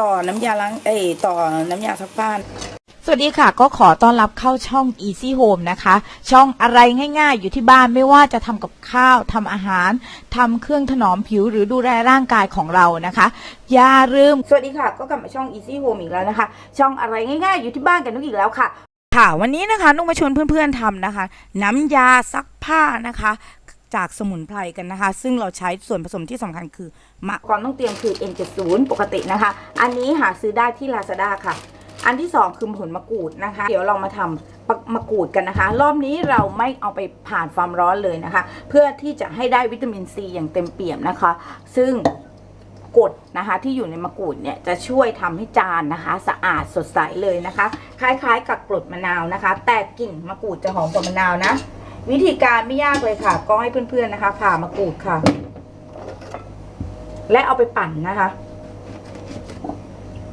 ต่อน้ำยาล้างเอยต่อน้ำยาซักผ้าสวัสดีค่ะก็ขอต้อนรับเข้าช่อง Easy Home นะคะ ช่องอะไรง่ายๆ อยู่ที่บ้านไม่ว่าจะทำกับข้าวทำอาหารทำเครื่องถนอมผิวหรือดูแลร่างกายของเรานะคะอย่าลืมสวัสดีค่ะ ก็กลับมาช่อง Easy Home อีกแล้วนะคะ ช่องอะไรง่ายๆ อยู่ที่บ้านกันนุกอีกแล้วค่ะ ค่ะวันนี้นะคะนุกมาชวนเพื่อนๆทำนะคะ น้ำยาซักผ้านะคะ จากสมุนไพรกันนะคะ ซึ่งเราใช้ส่วนผสมที่สำคัญคือมะก่อนต้องเตรียมคือ N70 ปกตินะคะ อันนี้หาซื้อได้ที่ Lazada ค่ะ อันที่สองคือผลมะกรูดนะคะ เดี๋ยวเรามาทำมะกรูดกันนะคะ รอบนี้เราไม่เอาไปผ่านความร้อนเลยนะคะ เพื่อที่จะให้ได้วิตามินซีอย่างเต็มเปี่ยมนะคะ ซึ่งกรดนะคะที่อยู่ในมะกรูดเนี่ยจะช่วยทำให้จานนะคะ สะอาดสดใสเลยนะคะ คล้ายๆ กับกรดมะนาวนะคะ แต่กลิ่นมะกรูดจะหอมกว่ามะนาวนะ วิธีการไม่ยากเลยค่ะ ก็ให้เพื่อนๆนะคะ ผ่ามะกรูดค่ะ และเอาไปปั่นนะคะ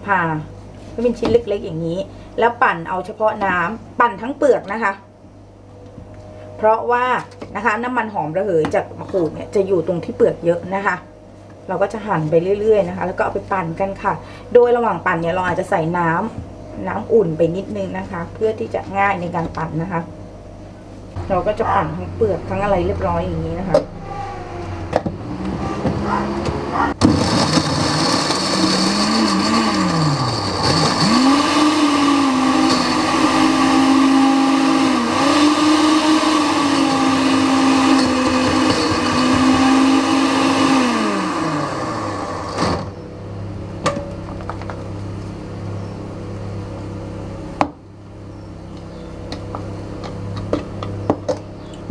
ผ่าให้เป็นชิ้นเล็ก ๆ อย่างนี้ แล้วปั่นเอาเฉพาะน้ำปั่นทั้งเปลือกนะคะ เพราะว่านะคะน้ำมันหอมระเหยจากมะกรูดเนี่ยจะอยู่ตรงที่เปลือกเยอะนะคะ เราก็จะหั่นไปเรื่อย ๆ นะคะ แล้วก็เอาไปปั่นกันค่ะ โดยระหว่างปั่นเนี่ยเราอาจจะใส่น้ำน้ำอุ่นไปนิดนึงนะคะ เพื่อที่จะง่ายในการปั่นนะคะ เราก็จะปั่นทั้งเปลือกทั้งอะไรเรียบร้อยอย่างนี้นะคะ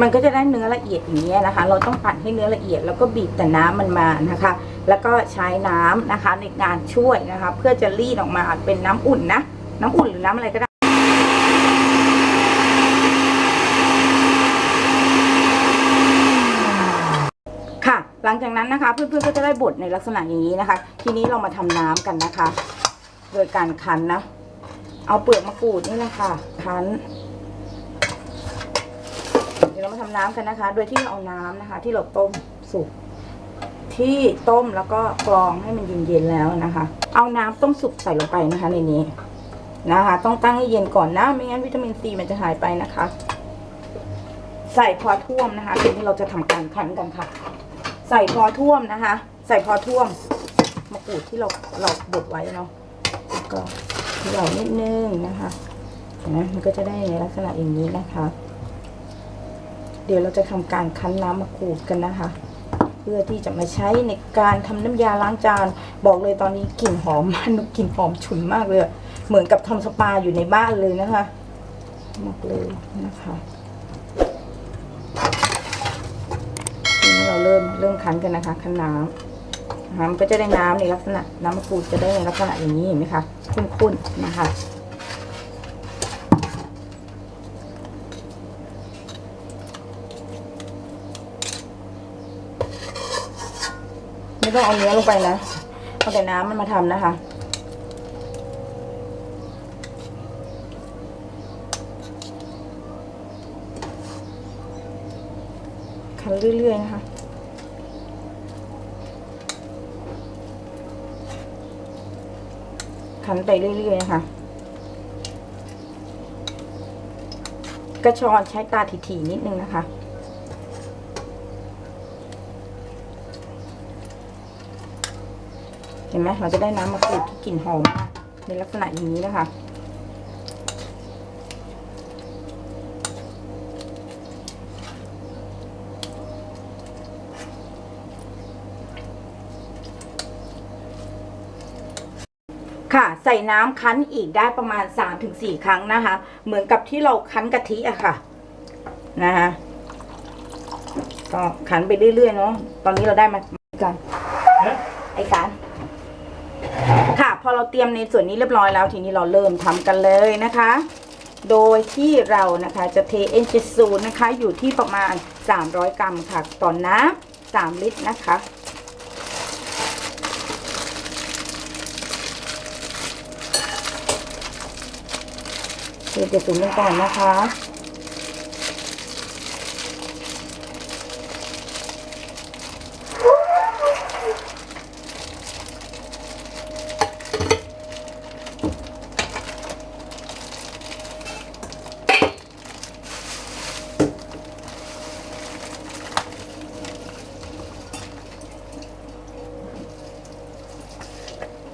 มันก็จะได้เนื้อละเอียดอย่างนี้นะคะ เราต้องปั่นให้เนื้อละเอียด แล้วก็บีบแต่น้ำมันมานะคะ แล้วก็ใช้น้ำนะคะในการช่วยนะคะ เพื่อจะรีดออกมาเป็นน้ำอุ่นนะน้ำอุ่นหรือน้ำอะไรก็ได้ค่ะ หลังจากนั้นนะคะเพื่อนๆก็จะได้บดในลักษณะอย่างนี้นะคะ ทีนี้เรามาทำน้ำกันนะคะ โดยการคั้นนะ เอาเปลือกมะกรูดนี่แหละค่ะคั้น ดี๋ยวเรามาทำน้ำกันนะคะ โดยที่เราเอาน้ำนะคะ ที่เราต้มสุกที่ต้มแล้วก็กรองให้มันเย็นๆแล้วนะคะ เอาน้ำต้มสุกใส่ลงไปนะคะในนี้นะคะ ต้องตั้งให้เย็นก่อนนะไม่งั้นวิตามินซีมันจะหายไปนะคะ ใส่พอท่วมนะคะทีนี้เราจะทำการคั้นกันค่ะ ใส่พอท่วมนะคะ ใส่พอท่วมมะกรูดที่เราเราบดไว้เนาะก็เขย่านิดนึงนะคะเห็นไหมมันก็จะได้ในลักษณะอย่างนี้นะคะ เดี๋ยวเราจะทำการคั้นน้ำมะกรูดกันนะคะ เพื่อที่จะมาใช้ในการทำน้ำยาล้างจาน บอกเลยตอนนี้กลิ่นหอมมากกลิ่นหอมฉุนมากเลย เหมือนกับทำสปาอยู่ในบ้านเลยนะคะมากเลยนะคะทีนี้เราเริ่มเริ่มคั้นกันนะคะ คั้นน้ำนะคะก็จะได้น้ำในลักษณะน้ำมะกรูดจะได้ในลักษณะอย่างนี้เห็นไหมคะข้นๆนะคะ ไม่ต้องเอาเนื้อลงไปนะเอาแต่น้ำมันมาทำนะคะคันเรื่อยๆนะคะคันไปเรื่อยๆนะคะกระชอนใช้ตาถี่ๆนิดนึงนะคะ เห็นไหมเราจะได้น้ำมะกรูดที่กลิ่นหอมในลักษณะอย่างนี้นะคะค่ะใส่น้ำคั้นอีกได้ประมาณ 3-4 ครั้งนะคะ เหมือนกับที่เราคั้นกะทิอะค่ะนะคะก็คั้นไปเรื่อยๆเนาะตอนนี้เราได้มากันไอ้การ พอเราเตรียมในส่วนนี้เรียบร้อยแล้ว ทีนี้เราเริ่มทำกันเลยนะคะ โดยที่เรานะคะจะเทเอ็นจิซูนะคะ อยู่ที่ประมาณ 300 กรัมค่ะต่อน้ำ3ลิตรนะคะเทเอ็นจิซูลงก่อนนะคะ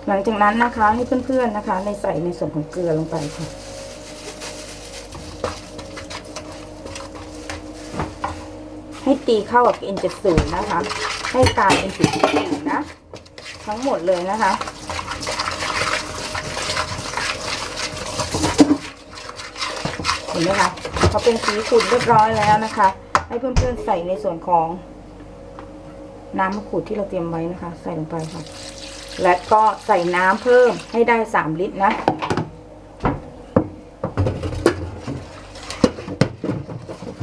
หลังจากนั้นนะคะให้เพื่อนๆนะคะในใส่ในส่วนของเกลือลงไปค่ะ ให้ตีเข้ากับ N70 นะคะ ให้กลายเป็นสีเขียวนะ ทั้งหมดเลยนะคะเห็นไหมคะพอเป็นสีขุ่นเรียบร้อยแล้วนะคะ ให้เพื่อนๆใส่ในส่วนของน้ำมะกรูดที่เราเตรียมไว้นะคะ ใส่ลงไปค่ะ และก็ใส่น้ำเพิ่มให้ได้สามลิตรนะ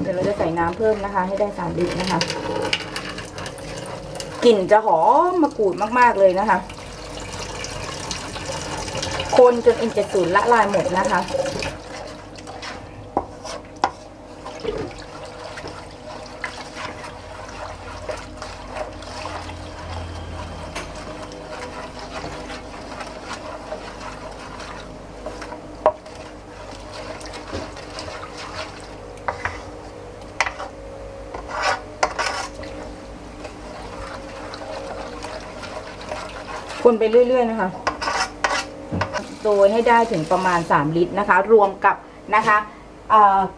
เดี๋ยวเราจะใส่น้ำเพิ่มนะคะ ให้ได้สามลิตรนะคะ กลิ่นจะหอมมะกรูดมากๆเลยนะคะ คนจนเอ็นเจ็ดศูนย์ละลายหมดนะคะ คนไปเรื่อยๆนะคะ โดยให้ได้ถึงประมาณ 3 ลิตรนะคะ รวมกับนะคะ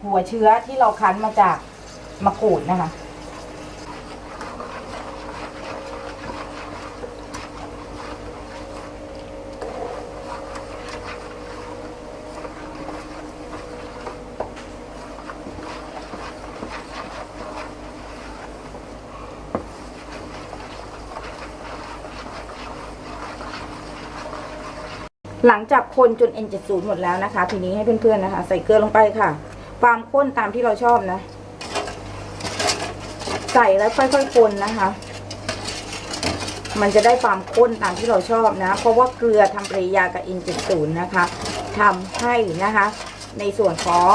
หัวเชื้อที่เราคั้นมาจากมะกรูดนะคะ หลังจากคนจน N70 หมดแล้วนะคะ ทีนี้ให้เพื่อนๆนะคะ ใส่เกลือลงไปค่ะ ความข้นตามที่เราชอบนะ ใส่แล้วค่อยๆคนนะคะ มันจะได้ความข้นตามที่เราชอบนะ เพราะว่าเกลือทำปริยากับ N70 นะคะทำให้นะคะ ในส่วนของ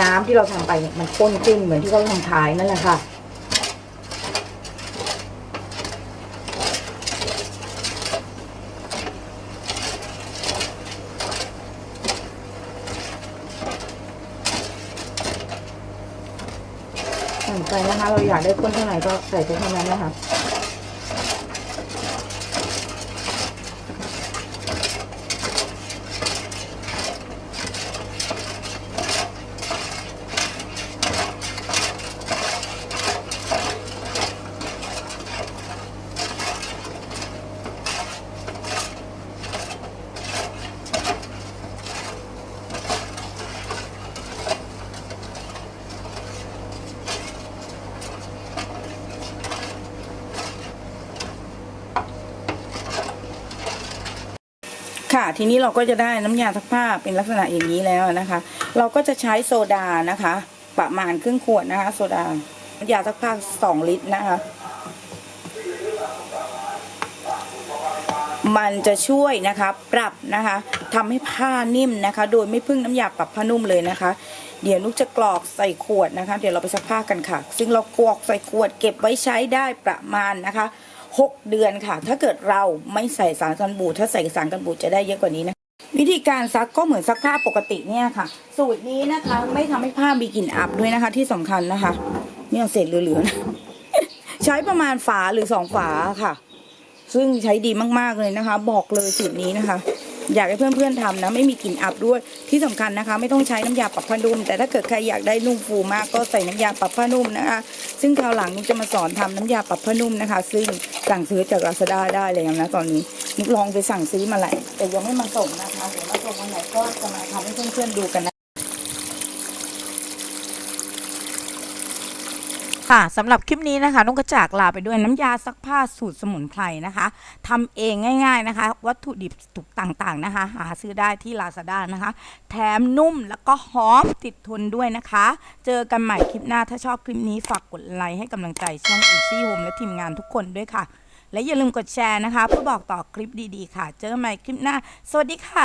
น้ำที่เราทำไปเนี่ยมันข้นขึ้นเหมือนที่เขาทำขายนั่นแหละค่ะ นะคะ เราอยากได้ข้นเท่าไหร่ก็ใส่ไปเท่านั้นนะคะ ค่ะ ทีนี้เราก็จะได้น้ำยาซักผ้าเป็นลักษณะอย่างนี้แล้วนะคะ เราก็จะใช้โซดานะคะ ประมาณครึ่งขวดนะคะ โซดา น้ำยาซักผ้าสองลิตรนะคะ มันจะช่วยนะคะ ปรับนะคะทำให้ผ้านิ่มนะคะ โดยไม่พึ่งน้ำยาปรับผ้านุ่มเลยนะคะ เดี๋ยวนุกจะกรอกใส่ขวดนะคะ เดี๋ยวเราไปซักผ้ากันค่ะ ซึ่งเรากรอกใส่ขวดเก็บไว้ใช้ได้ประมาณนะคะ 6 เดือนค่ะ ถ้าเกิดเราไม่ใส่สารกันบูดถ้าใส่สารกันบูดจะได้เยอะกว่านี้นะวิธีการซักก็เหมือนซักผ้าปกติเนี่ยค่ะ สูตรนี้นะคะ ไม่ทำให้ผ้ามีกลิ่นอับด้วยนะคะ ที่สำคัญนะคะเนี่ยเศษเหลือๆนะใช้ประมาณฝาหรือสองฝาค่ะ ซึ่งใช้ดีมากๆเลยนะคะ บอกเลยสูตรนี้นะคะ อยากให้เพื่อนๆทำนะไม่มีกลิ่นอับด้วยที่สำคัญนะคะ ไม่ต้องใช้น้ำยาปรับผ้านุ่ม แต่ถ้าเกิดใครอยากได้นุ่มฟูมากก็ใส่น้ำยาปรับผ้านุ่มนะคะ ซึ่งคราวหลังนุกจะมาสอนทำน้ำยาปรับผ้านุ่มนะคะ ซึ่งสั่งซื้อจากลาซาด้าได้เลยนะตอนนี้นุกลองไปสั่งซื้อมาแหละแต่ยังไม่มาส่งนะคะเดี๋ยวมาส่งวันไหนก็จะมาทำให้เพื่อนๆดูกันนะ ค่ะสำหรับคลิปนี้นะคะนุกกระจากลาไปด้วยน้ำยาซักผ้าสูตรสมุนไพรนะคะทำเองง่าย ๆนะคะ วัตถุดิบตุกต่างๆนะคะ หาซื้อได้ที่ Lazada นะคะ แถมนุ่มแล้วก็หอมติดทนด้วยนะคะ เจอกันใหม่คลิปหน้าถ้าชอบคลิปนี้ฝากกดไลค์ให้กำลังใจช่อง Easy Home และทีมงานทุกคนด้วยค่ะ และอย่าลืมกดแชร์นะคะ เพื่อบอกต่อคลิปดีๆ ค่ะ เจอกันใหม่คลิปหน้า สวัสดีค่ะ